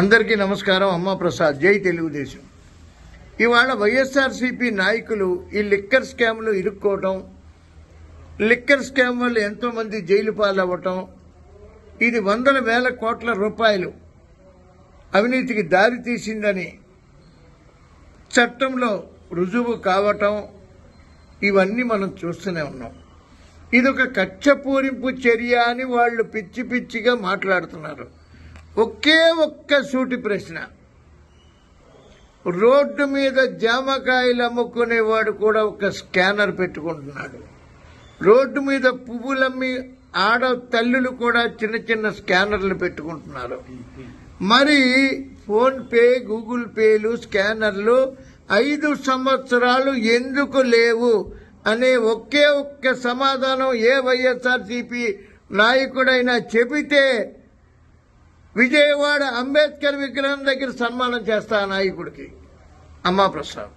అందరికీ నమస్కారం. అమ్మ ప్రసాద్ జై తెలుగుదేశం. ఇవాళ వైఎస్ఆర్సీపీ నాయకులు ఈ లిక్కర్ స్కామ్లు ఇరుక్కోవటం లిక్కర్ స్కామ్ వల్ల ఎంతోమంది జైలు పాలవ్వటం ఇది వందల వేల కోట్ల రూపాయలు అవినీతికి దారి తీసిందని చట్టంలో రుజువు కావటం ఇవన్నీ మనం చూస్తూనే ఉన్నాం. ఇది ఒక కక్షపూరింపు చర్య అని వాళ్ళు పిచ్చి పిచ్చిగా మాట్లాడుతున్నారు. ఒకే ఒక్క సూటి ప్రశ్న. రోడ్డు మీద జామకాయలు అమ్ముకునేవాడు కూడా ఒక స్కానర్ పెట్టుకుంటున్నాడు. రోడ్డు మీద పువ్వులమ్మి ఆడ తల్లులు కూడా చిన్న చిన్న స్కానర్లు పెట్టుకుంటున్నారు. మరి ఫోన్పే గూగుల్ పేలు స్కానర్లు ఐదు సంవత్సరాలు ఎందుకు లేవు అనే ఒకే ఒక్క సమాధానం ఏ వైఎస్ఆర్సీపీ నాయకుడైనా చెబితే విజయవాడ అంబేద్కర్ విగ్రహం దగ్గర సన్మానం చేస్తా నాయకుడికి. అమ్మా ప్రసాద్